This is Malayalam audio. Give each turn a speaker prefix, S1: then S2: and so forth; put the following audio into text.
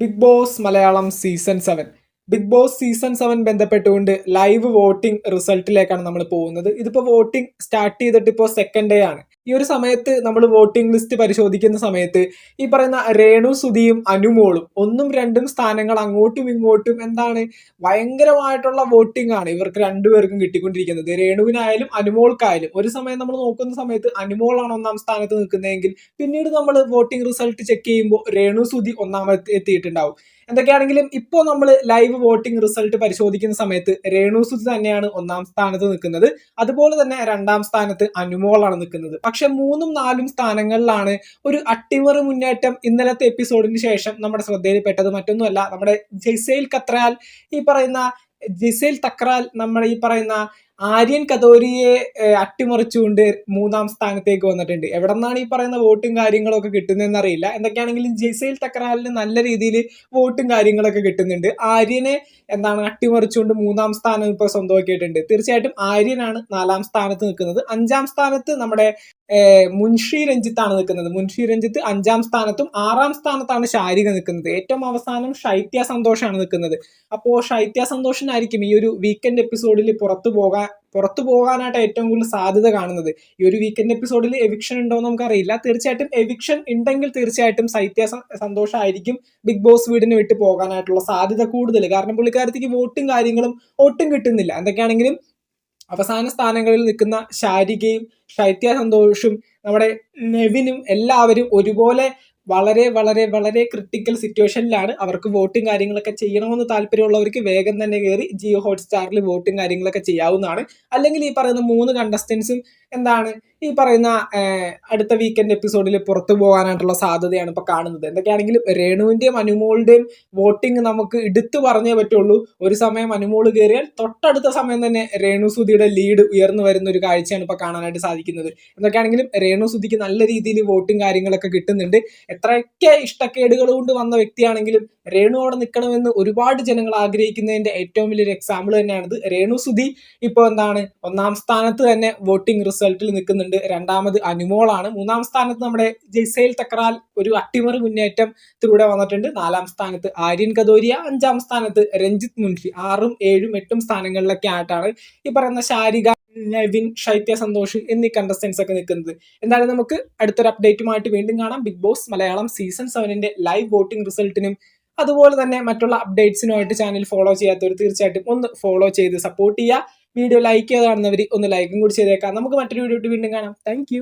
S1: Big boss Malayalam season seven big boss season seven ബന്ധപ്പെട്ടുകൊണ്ട് ലൈവ് വോട്ടിംഗ് റിസൾട്ടിലേക്കാണ് നമ്മൾ പോകുന്നത്. ഇതിപ്പോൾ വോട്ടിംഗ് സ്റ്റാർട്ട് ചെയ്തിട്ട് ഇപ്പോൾ സെക്കൻഡ് ഡേ ആണ്. ഈ ഒരു സമയത്ത് നമ്മൾ വോട്ടിംഗ് ലിസ്റ്റ് പരിശോധിക്കുന്ന സമയത്ത് ഈ പറയുന്ന രേണു സുധിയും അനുമോളും ഒന്നും രണ്ടും സ്ഥാനങ്ങൾ അങ്ങോട്ടും ഇങ്ങോട്ടും എന്താണ് ഭയങ്കരമായിട്ടുള്ള വോട്ടിംഗ് ആണ് ഇവർക്ക് രണ്ടുപേർക്കും കിട്ടിക്കൊണ്ടിരിക്കുന്നത്. രേണുവിനായാലും അനുമോൾക്കായാലും. ഒരു സമയം നമ്മൾ നോക്കുന്ന സമയത്ത് അനുമോളാണ് ഒന്നാം സ്ഥാനത്ത് നിൽക്കുന്നതെങ്കിൽ പിന്നീട് നമ്മൾ വോട്ടിംഗ് റിസൾട്ട് ചെക്ക് ചെയ്യുമ്പോൾ രേണു സുധി ഒന്നാമത്തെ എത്തിയിട്ടുണ്ടാവും. എന്തൊക്കെയാണെങ്കിലും ഇപ്പോൾ നമ്മൾ ലൈവ് വോട്ടിംഗ് റിസൾട്ട് പരിശോധിക്കുന്ന സമയത്ത് രേണു സുധി തന്നെയാണ് ഒന്നാം സ്ഥാനത്ത് നിൽക്കുന്നത്. അതുപോലെ തന്നെ രണ്ടാം സ്ഥാനത്ത് അനുമോളാണ് നിൽക്കുന്നത്. മൂന്നും നാലും സ്ഥാനങ്ങളിലാണ് ഒരു അട്ടിമറി മുന്നേറ്റം ഇന്നലത്തെ എപ്പിസോഡിന് ശേഷം നമ്മുടെ ശ്രദ്ധയിൽപ്പെട്ടത്. മറ്റൊന്നുമല്ല നമ്മുടെ ജയ്സേൽ കത്രാൽ ഈ പറയുന്ന ജിസേൽ തക്രാൽ നമ്മുടെ ഈ പറയുന്ന ആര്യൻ കതോരിയെ അട്ടിമറിച്ചുകൊണ്ട് മൂന്നാം സ്ഥാനത്തേക്ക് വന്നിട്ടുണ്ട്. എവിടെ നിന്നാണ് ഈ പറയുന്ന വോട്ടും കാര്യങ്ങളൊക്കെ കിട്ടുന്നതെന്ന് അറിയില്ല എന്തൊക്കെയാണെങ്കിലും ജെയ്സയിൽ തക്രാലിന് നല്ല രീതിയിൽ വോട്ടും കാര്യങ്ങളൊക്കെ കിട്ടുന്നുണ്ട്. ആര്യനെ എന്താണ് അട്ടിമറിച്ചുകൊണ്ട് മൂന്നാം സ്ഥാനം ഇപ്പോൾ സ്വന്തമാക്കിയിട്ടുണ്ട്. തീർച്ചയായിട്ടും ആര്യനാണ് നാലാം സ്ഥാനത്ത് നിൽക്കുന്നത്. അഞ്ചാം സ്ഥാനത്ത് നമ്മുടെ മുൻഷി രഞ്ജിത്താണ് നിൽക്കുന്നത്. മുൻഷി രഞ്ജിത്ത് അഞ്ചാം സ്ഥാനത്തും ആറാം സ്ഥാനത്താണ് ശാരിക നിൽക്കുന്നത്. ഏറ്റവും അവസാനം ശൈത്യ സന്തോഷാണ് നിൽക്കുന്നത്. അപ്പോൾ ശൈത്യ സന്തോഷിനായിരിക്കും ഈ ഒരു വീക്കെൻഡ് എപ്പിസോഡിൽ പുറത്തു പോകാൻ പുറത്തു പോകാനായിട്ട് ഏറ്റവും കൂടുതൽ സാധ്യത കാണുന്നത്. ഈ ഒരു വീക്കെൻഡ് എപ്പിസോഡിൽ എവിക്ഷൻ ഉണ്ടോ എന്ന് നമുക്കറിയില്ല. തീർച്ചയായിട്ടും എവിക്ഷൻ ഉണ്ടെങ്കിൽ തീർച്ചയായിട്ടും സൈത്യ സന്തോഷമായിരിക്കും ബിഗ് ബോസ് വീടിന് വിട്ട് പോകാനായിട്ടുള്ള സാധ്യത കൂടുതൽ. കാരണം പുള്ളിക്കാരത്തേക്ക് വോട്ടും കാര്യങ്ങളും ഒട്ടും കിട്ടുന്നില്ല. എന്തൊക്കെയാണെങ്കിലും അവസാന സ്ഥാനങ്ങളിൽ നിൽക്കുന്ന ശാരികയും ശൈത്യ സന്തോഷും നമ്മുടെ നെവിനും എല്ലാവരും ഒരുപോലെ വളരെ വളരെ വളരെ ക്രിട്ടിക്കൽ സിറ്റുവേഷനിലാണ് അവർക്ക് വോട്ടും കാര്യങ്ങളൊക്കെ ചെയ്യണമെന്ന് താല്പര്യമുള്ളവർക്ക് വേഗം തന്നെ കയറി ജിയോ ഹോട്ട്സ്റ്റാറിൽ വോട്ടും കാര്യങ്ങളൊക്കെ ചെയ്യാവുന്നതാണ്. അല്ലെങ്കിൽ ഈ പറയുന്ന മൂന്ന് കണ്ടസ്റ്റൻസും എന്താണ്? ഈ പറയുന്ന അടുത്ത വീക്കെൻഡ് എപ്പിസോഡിൽ പുറത്തു പോകാനായിട്ടുള്ള സാധ്യതയാണ് ഇപ്പോൾ കാണുന്നത്. എന്തൊക്കെയാണെങ്കിലും രേണുവിന്റെയും അനുമോളുടെയും വോട്ടിംഗ് നമുക്ക് എടുത്തു പറഞ്ഞേ പറ്റുള്ളൂ. ഒരു സമയം അനുമോൾ കയറിയാൽ തൊട്ടടുത്ത സമയം തന്നെ രേണു സുധിയുടെ ലീഡ് ഉയർന്നു വരുന്ന ഒരു കാഴ്ചയാണ് ഇപ്പോൾ കാണാനായിട്ട് സാധിക്കുന്നത്. എന്തൊക്കെയാണെങ്കിലും രേണു സുധിക്ക് നല്ല രീതിയിൽ വോട്ടും കാര്യങ്ങളൊക്കെ കിട്ടുന്നുണ്ട്. എത്രയൊക്കെ ഇഷ്ടക്കേടുകൾ കൊണ്ട് വന്ന വ്യക്തിയാണെങ്കിലും രേണു അവിടെ നിൽക്കണമെന്ന് ഒരുപാട് ജനങ്ങൾ ആഗ്രഹിക്കുന്നതിന്റെ ഏറ്റവും വലിയൊരു എക്സാമ്പിൾ തന്നെയാണിത്. രേണു സുധി ഇപ്പോൾ എന്താണ്? ഒന്നാം സ്ഥാനത്ത് തന്നെ വോട്ടിംഗ് റിസൾട്ടിൽ നിൽക്കുന്നുണ്ട്. രണ്ടാമത് അനുമോളാണ്. മൂന്നാം സ്ഥാനത്ത് നമ്മുടെ ജയ്സൈൽ തക്രാൽ ഒരു അട്ടിമറി മുന്നേറ്റത്തിലൂടെ വന്നിട്ടുണ്ട്. നാലാം സ്ഥാനത്ത് ആര്യൻ കദോരിയ അഞ്ചാം സ്ഥാനത്ത് രഞ്ജിത്ത് മുൻഷി. ആറും ഏഴും എട്ടും സ്ഥാനങ്ങളിലൊക്കെ ആയിട്ടാണ് ഈ പറയുന്ന ശാരിക നവിൻ ശൈത്യ സന്തോഷ് എന്നീ കണ്ടസ്റ്റൻസ് ഒക്കെ നിൽക്കുന്നത്. എന്തായാലും നമുക്ക് അടുത്തൊരു അപ്ഡേറ്റുമായിട്ട് വീണ്ടും കാണാം. ബിഗ് ബോസ് മലയാളം സീസൺ സെവനിന്റെ ലൈവ് വോട്ടിംഗ് റിസൾട്ടിനും അതുപോലെ തന്നെ മറ്റുള്ള അപ്ഡേറ്റ്സിനുമായിട്ട് ചാനൽ ഫോളോ ചെയ്യാത്തവർ തീർച്ചയായിട്ടും ഒന്ന് ഫോളോ ചെയ്ത് സപ്പോർട്ട് ചെയ്യുക. വീഡിയോ ലൈക്ക് ചെയ്ത് കാണുന്നവർ ഒന്ന് ലൈക്കും കൂടി ചെയ്തേക്കാം. നമുക്ക് മറ്റൊരു വീഡിയോ വീണ്ടും കാണാം. താങ്ക്